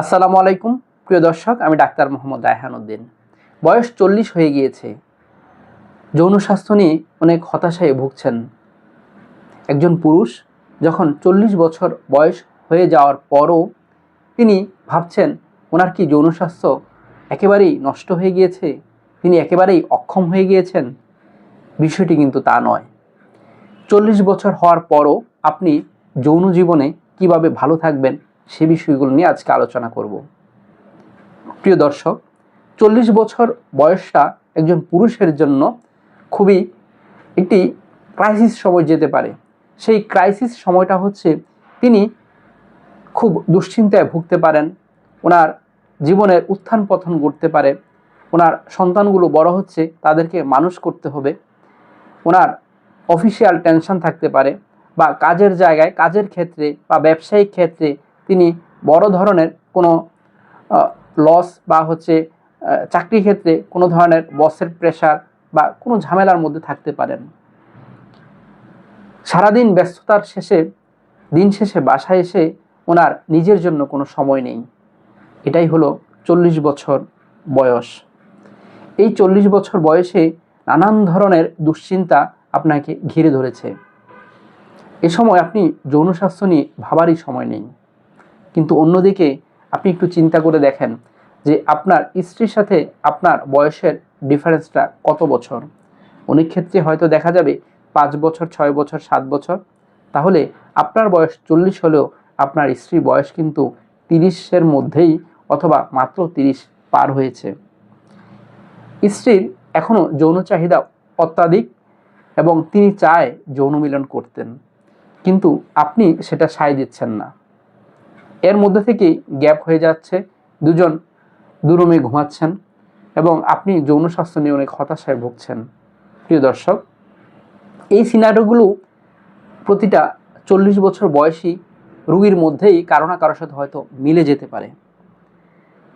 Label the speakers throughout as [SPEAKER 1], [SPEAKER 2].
[SPEAKER 1] আসসালামু আলাইকুম, প্রিয় দর্শক, আমি ডাক্তার মোহাম্মদ রায়হান উদ্দিন। বয়স চল্লিশ হয়ে গিয়েছে। যৌন স্বাস্থ্য নিয়ে অনেক হতাশায় ভুগছেন। একজন পুরুষ যখন চল্লিশ বছর বয়স হয়ে যাওয়ার পরও তিনি ভাবছেন, ওনার কি যৌন স্বাস্থ্য একেবারেই নষ্ট হয়ে গিয়েছে? তিনি একেবারেই অক্ষম হয়ে গিয়েছেন? বিষয়টি কিন্তু তা নয়। চল্লিশ বছর হওয়ার পরও আপনি যৌন জীবনে কীভাবে ভালো থাকবেন সে বিষয়গুলো নিয়ে আজকে আলোচনা করব। প্রিয় দর্শক, চল্লিশ বছর বয়সটা একজন পুরুষের জন্য খুবই একটি ক্রাইসিস সময় যেতে পারে। সেই ক্রাইসিস সময়টা হচ্ছে তিনি খুব দুশ্চিন্তায় ভুগতে পারেন, ওনার জীবনের উত্থান পতন করতে পারে, ওনার সন্তানগুলো বড় হচ্ছে, তাদেরকে মানুষ করতে হবে, ওনার অফিসিয়াল টেনশন থাকতে পারে বা কাজের জায়গায়, কাজের ক্ষেত্রে বা ব্যবসায়িক ক্ষেত্রে তিনি বড় ধরনের কোনো লস বা হচ্ছে চাকরি ক্ষেত্রে কোনো ধরনের বসের প্রেশার বা কোনো ঝামেলার মধ্যে থাকতে পারেন। সারাদিন ব্যস্ততার শেষে, দিন শেষে বাসায় এসে ওনার নিজের জন্য কোনো সময় নেই। এটাই হলো চল্লিশ বছর বয়স। এই চল্লিশ বছর বয়সে নানান ধরনের দুশ্চিন্তা আপনাকে ঘিরে ধরেছে। এ সময় আপনি যৌন স্বাস্থ্য নিয়ে ভাবারই সময় নেই। কিন্তু অন্যদিকে আপনি একটু চিন্তা করে দেখেন যে আপনার স্ত্রীর সাথে আপনার বয়সের ডিফারেন্সটা কত বছর? অনেক ক্ষেত্রে হয়তো দেখা যাবে পাঁচ বছর, ছয় বছর, সাত বছর। তাহলে আপনার বয়স চল্লিশ হলেও আপনার স্ত্রীর বয়স কিন্তু তিরিশের মধ্যেই অথবা মাত্র তিরিশ পার হয়েছে। স্ত্রীর এখনও যৌন চাহিদা অত্যাধিক এবং তিনি চায় যৌন মিলন করতেন। কিন্তু আপনি সেটা সায় দিচ্ছেন না। এর মধ্যে থেকেই গ্যাপ হয়ে যাচ্ছে। দুজন দুরুমে ঘুমাচ্ছেন এবং আপনি যৌন স্বাস্থ্য নিয়ে অনেক হতাশায় ভুগছেন। প্রিয় দর্শক, এই সিনারিওগুলো প্রতিটা চল্লিশ বছর বয়সী রুগীর মধ্যেই কারও না কারোর সাথে হয়তো মিলে যেতে পারে।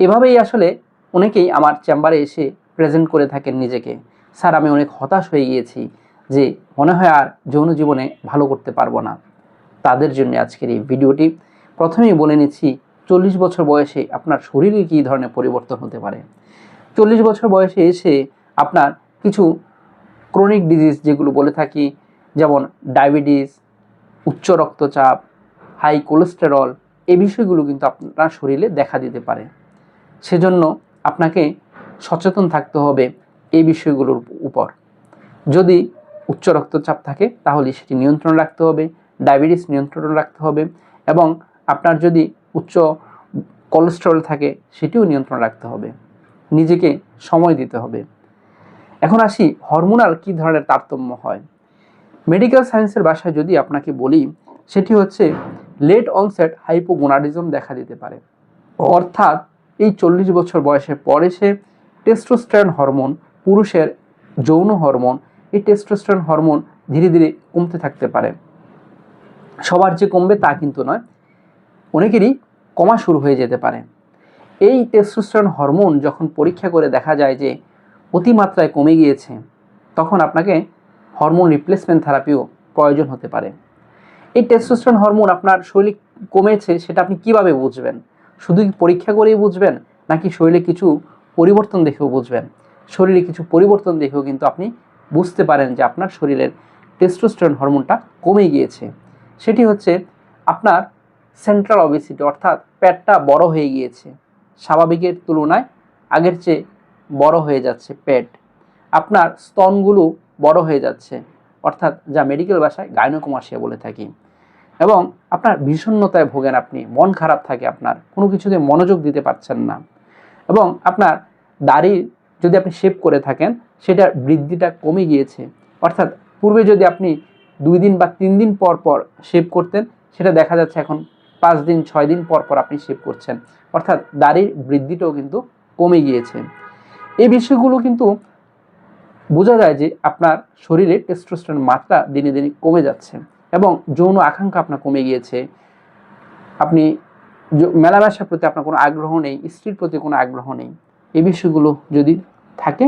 [SPEAKER 1] এভাবেই আসলে অনেকেই আমার চেম্বারে এসে প্রেজেন্ট করে থাকেন নিজেকে। স্যার, আমি অনেক হতাশ হয়ে গিয়েছি যে মনে হয় আর যৌন জীবনে ভালো করতে পারব না। তাদের জন্য আজকের এই ভিডিওটি প্রথমেই বলে নিচ্ছি, চল্লিশ বছর বয়সে আপনার শরীরে কী ধরনের পরিবর্তন হতে পারে? চল্লিশ বছর বয়সে এসে আপনার কিছু ক্রনিক ডিজিজ যেগুলো বলে থাকি, যেমন ডায়াবেটিস উচ্চ রক্তচাপ হাই কোলেস্টেরল এই বিষয়গুলো কিন্তু আপনার শরীরে দেখা দিতে পারে। সেজন্য আপনাকে সচেতন থাকতে হবে এই বিষয়গুলোর উপর। যদি উচ্চ রক্তচাপ থাকে, তাহলে সেটি নিয়ন্ত্রণ রাখতে হবে ডায়াবেটিস নিয়ন্ত্রণ রাখতে হবে এবং আপনার যদি উচ্চ কোলেস্টেরল থাকে, সেটিও নিয়ন্ত্রণ রাখতে হবে। নিজেকে সময় দিতে হবে। এখন আসি হরমোনাল কী ধরনের তারতম্য হয়? মেডিকেল সায়েন্সের ভাষায় যদি আপনাকে বলি, সেটি হচ্ছে লেট অনসেট হাইপোগোনাডিজম দেখা দিতে পারে। অর্থাৎ এই চল্লিশ বছর বয়সের পরে সে টেস্টোস্টেরন হরমোন পুরুষের যৌন হরমোন এই টেস্টোস্টেরন হরমোন ধীরে ধীরে কমতে থাকতে পারে। সবার যে কমবে তা কিন্তু নয় অনেকেরই কমা শুরু হয়ে যেতে পারে। এই টেস্টোস্টেরন হরমোন যখন পরীক্ষা করে দেখা যায় যে অতিমাত্রায় কমে গিয়েছে, তখন আপনাকে হরমোন রিপ্লেসমেন্ট থেরাপিও প্রয়োজন হতে পারে। এই টেস্টোস্টেরন হরমোন আপনার শরীরে কমেছে সেটা আপনি কীভাবে বুঝবেন? শুধু কি পরীক্ষা করেই বুঝবেন? নাকি শরীরে কিছু পরিবর্তন দেখেও বুঝবেন? শরীরে কিছু পরিবর্তন দেখেও কিন্তু আপনি বুঝতে পারেন যে আপনার শরীরের টেস্টোস্টেরন হরমোনটা কমে গিয়েছে। সেটি হচ্ছে আপনার সেন্ট্রাল অবিসিটি অর্থাৎ পেটটা বড় হয়ে গিয়েছে। স্বাভাবিকের তুলনায় আগের চেয়ে বড় হয়ে যাচ্ছে পেট। আপনার স্তনগুলো বড় হয়ে যাচ্ছে, অর্থাৎ যা মেডিকেল ভাষায় গাইনোকমাসিয়া বলে থাকি। এবং আপনার বিষণ্ণতায় ভোগেন আপনি, মন খারাপ থাকে আপনার, কোনো কিছুতে মনোযোগ দিতে পারছেন না। এবং আপনার দাড়ি যদি আপনি শেভ করে থাকেন, সেটার বৃদ্ধিটা কমে গিয়েছে। অর্থাৎ পূর্বে যদি আপনি দুই দিন বা তিন দিন পর পর শেভ করতেন, সেটা দেখা যাচ্ছে এখন পাঁচ দিন, ছয় দিন পর পর আপনি শেভ করছেন। অর্থাৎ দাড়ির বৃদ্ধিটাও কিন্তু কমে গিয়েছে। এই বিষয়গুলো কিন্তু বোঝা যায় যে আপনার শরীরে টেস্টোস্টেরন মাত্রা দিনে দিনে কমে যাচ্ছে এবং যৌন আকাঙ্ক্ষা আপনার কমে গিয়েছে। আপনি মেলামেশার প্রতি আপনার কোনো আগ্রহ নেই, স্ত্রীর প্রতি কোনো আগ্রহ নেই। এই বিষয়গুলো যদি থাকে,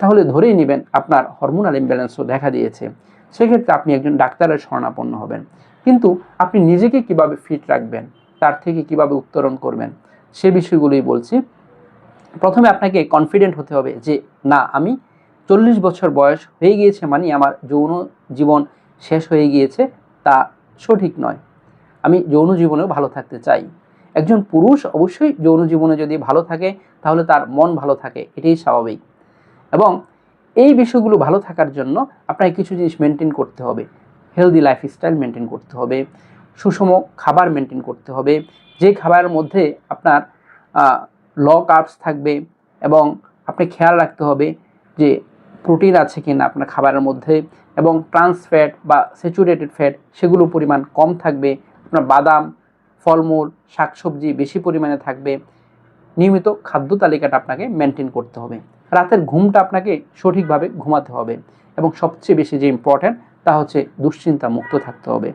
[SPEAKER 1] তাহলে ধরেই নেবেন আপনার হরমোনাল ইমব্যালেন্সও দেখা দিয়েছে। সেক্ষেত্রে আপনি একজন ডাক্তারের শরণাপন্ন হবেন। কিন্তু আপনি নিজেকে কীভাবে ফিট রাখবেন, তার থেকে কীভাবে উত্তরণ করবেন, সে বিষয়গুলোই বলছি। প্রথমে আপনাকে কনফিডেন্ট হতে হবে যে, না, আমি চল্লিশ বছর বয়স হয়ে গিয়েছে মানে আমার যৌন জীবন শেষ হয়ে গিয়েছে, তা সঠিক নয়। আমি যৌন জীবনেও ভালো থাকতে চাই। একজন পুরুষ অবশ্যই যৌন জীবনে যদি ভালো থাকে, তাহলে তার মন ভালো থাকে, এটাই স্বাভাবিক। এবং এই বিষয়গুলো ভালো থাকার জন্য আপনাকে কিছু জিনিস মেনটেন করতে হবে। হেলদি লাইফস্টাইল মেনটেন করতে হবে, সুষম খাবার মেনটেন করতে হবে, যে খাবারের মধ্যে আপনার ল কার্বস থাকবে এবং আপনি খেয়াল রাখতে হবে যে প্রোটিন আছে কি না আপনার খাবারের মধ্যে এবং ট্রান্স ফ্যাট বা স্যাচুরেটেড ফ্যাট সেগুলো পরিমাণ কম থাকবে, আপনার বাদাম, ফলমূল, শাকসবজি বেশি পরিমাণে থাকবে, নিয়মিত খাদ্য তালিকাটা আপনাকে মেনটেন করতে হবে। রাতের ঘুমটা আপনাকে সঠিকভাবে ঘুমাতে হবে এবং সবচেয়ে বেশি যে ইম্পর্ট্যান্ট তা হচ্ছে দুশ্চিন্তা মুক্ত থাকতে হবে।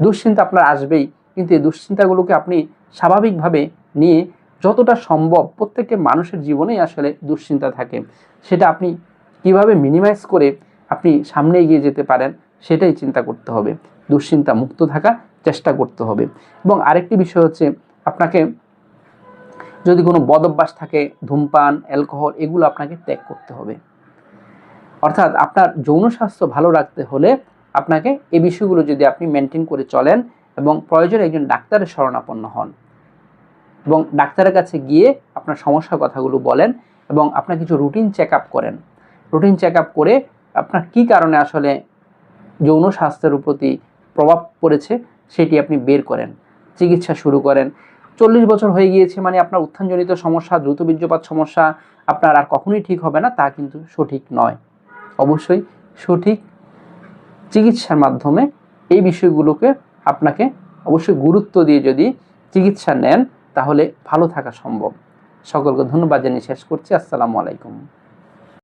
[SPEAKER 1] দুশ্চিন্তা আপনার আসবেই, কিন্তু এই দুশ্চিন্তাগুলোকে আপনি স্বাভাবিকভাবে নিয়ে যতটা সম্ভব প্রত্যেকটা মানুষের জীবনেই আসলে দুশ্চিন্তা থাকে। সেটা আপনি কীভাবে মিনিমাইজ করে আপনি সামনে এগিয়ে যেতে পারেন, সেটাই চিন্তা করতে হবে। দুশ্চিন্তা মুক্ত থাকা চেষ্টা করতে হবে। এবং আরেকটি বিষয় হচ্ছে আপনাকে যদি কোনো বদ অভ্যাস থাকে, ধূমপান, অ্যালকোহল, এগুলো আপনাকে ত্যাগ করতে হবে। অর্থাৎ আপনার যৌন স্বাস্থ্য ভালো রাখতে হলে আপনাকে এই বিষয়গুলো যদি আপনি মেনটেন করে চলেন এবং প্রয়োজনে একজন ডাক্তারের শরণাপন্ন হন এবং ডাক্তারের কাছে গিয়ে আপনার সমস্যার কথাগুলো বলেন এবং আপনার কিছু রুটিন চেক আপ করেন। রুটিন চেক আপ করে আপনার কি কারণে আসলে যৌন স্বাস্থ্যের প্রতি প্রভাব পড়েছে সেটি আপনি বের করেন, চিকিৎসা শুরু করেন। চল্লিশ বছর হয়ে গিয়েছে মানে আপনার উত্থানজনিত সমস্যা, দ্রুত বীর্যপাত সমস্যা আপনার আর কখনোই ঠিক হবে না, তা কিন্তু সঠিক নয়। অবশ্যই সঠিক চিকিৎসার মাধ্যমে এই বিষয়গুলোকে আপনাকে অবশ্যই গুরুত্ব দিয়ে যদি চিকিৎসা নেন, তাহলে ভালো থাকা সম্ভব। সকলকে ধন্যবাদ জানিয়ে শেষ করছি। আসসালামু আলাইকুম।